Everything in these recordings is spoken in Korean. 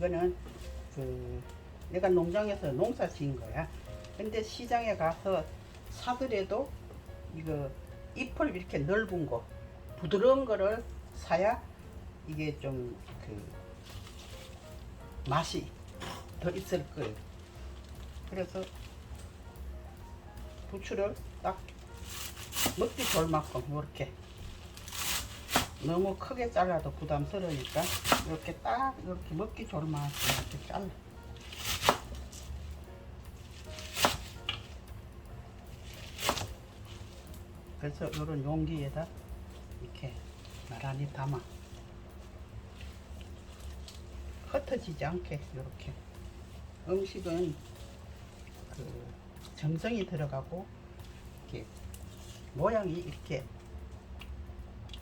이거는 그 내가 농장에서 농사 지은 거야. 근데 시장에 가서 사더라도 이거 잎을 이렇게 넓은 거 부드러운 거를 사야 이게 좀 그 맛이 더 있을 거예요. 그래서 부추를 딱 먹기 좋을 만큼 이렇게 너무 크게 잘라도 부담스러우니까 이렇게 딱 이렇게 먹기 좋을 만큼 이렇게 잘라. 그래서 이런 용기에다 이렇게 나란히 담아 흩어지지 않게 이렇게 음식은 그 정성이 들어가고 이렇게 모양이 이렇게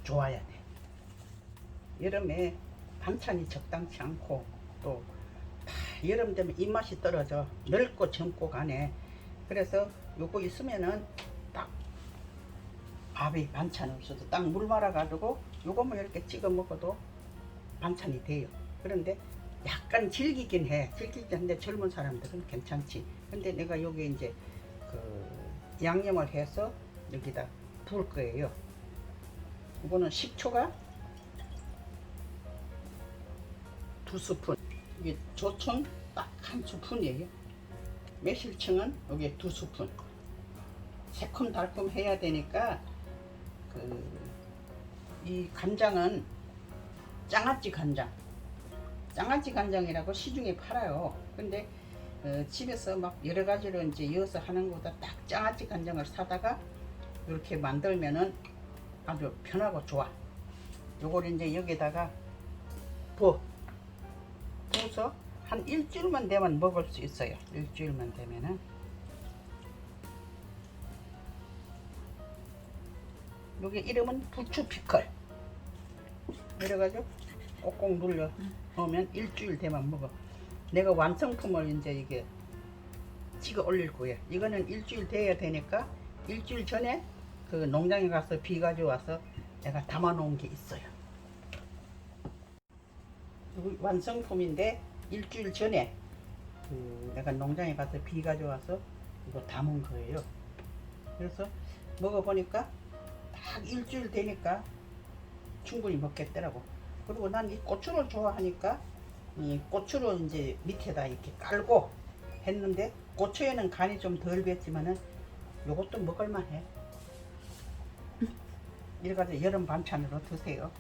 좋아야 돼. 여름에 반찬이 적당치 않고 또다 여름 되면 입맛이 떨어져 넓고 젊고 가네. 그래서 요거 있으면은 딱 밥이 반찬 없어도 딱 물 말아 가지고 요것만 이렇게 찍어 먹어도 반찬이 돼요. 그런데 약간 질기긴 해. 질기긴 한데 젊은 사람들은 괜찮지. 근데 내가 여기 이제 그 양념을 해서 여기다 부을 거예요. 이거는 식초가 두 스푼. 이게 조청 딱 한 스푼이에요. 매실청은 여기 두 스푼. 새콤달콤 해야 되니까 그 이 간장은 장아찌 간장. 장아찌 간장이라고 시중에 팔아요. 근데 어, 집에서 막 여러 가지로 이제 이어서 하는 것보다 딱 장아찌 간장을 사다가 이렇게 만들면은 아주 편하고 좋아. 요걸 이제 여기다가 부 어. 부어서 한 일주일만 되면 먹을 수 있어요. 일주일만 되면은. 여기 이름은 부추 피클. 이래가지고 꼭꼭 눌려 넣으면 일주일 되면 먹어. 내가 완성품을 이제 이게 찍어 올릴 거예요. 이거는 일주일 돼야 되니까 일주일 전에 그 농장에 가서 비 가져와서 내가 담아 놓은 게 있어요. 완성품인데 일주일 전에 그 내가 농장에 가서 비 가져와서 이거 담은 거예요. 그래서 먹어보니까 딱 일주일 되니까 충분히 먹겠더라고. 그리고 난 이 고추를 좋아하니까 이 고추를 이제 밑에다 이렇게 깔고 했는데 고추에는 간이 좀 덜 뱄지만은 요것도 먹을만해. 이래가지고 여름 반찬으로 드세요.